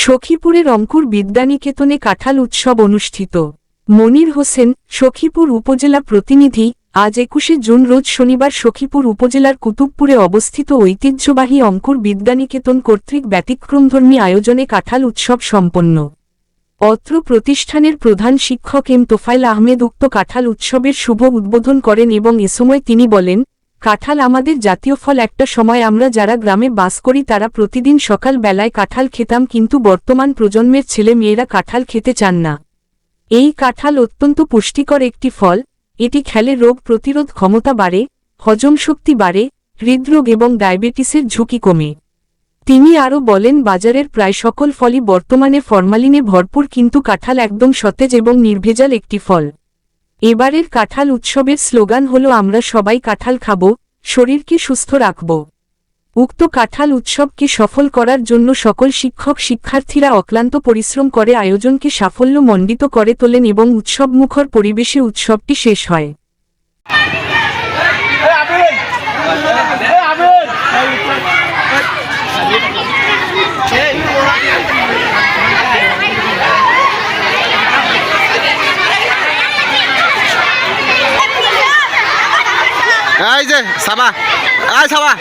সখীপুরের অঙ্কুর বিদ্যানিকেতনে কাঁঠাল উৎসব অনুষ্ঠিত। মনির হোসেন, সখীপুর উপজেলা প্রতিনিধি, আজ একুশে জুন রোজ শনিবার সখীপুর উপজেলার কুতুবপুরে অবস্থিত ঐতিহ্যবাহী অঙ্কুর বিদ্যানিকেতন কর্তৃক ব্যতিক্রমধর্মী আয়োজনে কাঁঠাল উৎসব সম্পন্ন। অত্র প্রতিষ্ঠানের প্রধান শিক্ষক এম তোফাইল আহমেদ উক্ত কাঁঠাল উৎসবের শুভ উদ্বোধন করেন এবং এ সময় তিনি বলেন কাঁঠাল আমাদের জাতীয় ফল। একটা সময় আমরা যারা গ্রামে বাস করি, তারা প্রতিদিন সকাল বেলায় কাঁঠাল খেতাম, কিন্তু বর্তমান প্রজন্মের ছেলে মেয়েরা কাঁঠাল খেতে চান না। এই কাঁঠাল অত্যন্ত পুষ্টিকর একটি ফল। এটি খেলে রোগ প্রতিরোধ ক্ষমতা বাড়ে, হজম শক্তি বাড়ে, হৃদরোগ এবং ডায়াবেটিসের ঝুঁকি কমে। তিনি আরও বলেন, বাজারের প্রায় সকল ফলই বর্তমানে ফরমালিনে ভরপুর, কিন্তু কাঁঠাল একদম সতেজ এবং নির্ভেজাল একটি ফল। এবারের কাঁঠাল উৎসবের স্লোগান হল, আমরা সবাই কাঁঠাল খাব শরীরকে সুস্থ রাখব? উক্ত কাঁঠাল উৎসবকে সফল করার জন্য সকল শিক্ষক, শিক্ষার্থীরা অক্লান্ত পরিশ্রম করে আয়োজনকে সাফল্য মণ্ডিত করে তোলেন এবং উৎসবমুখর পরিবেশে উৎসবটি শেষ হয়। এই যে সাবা এই সাবা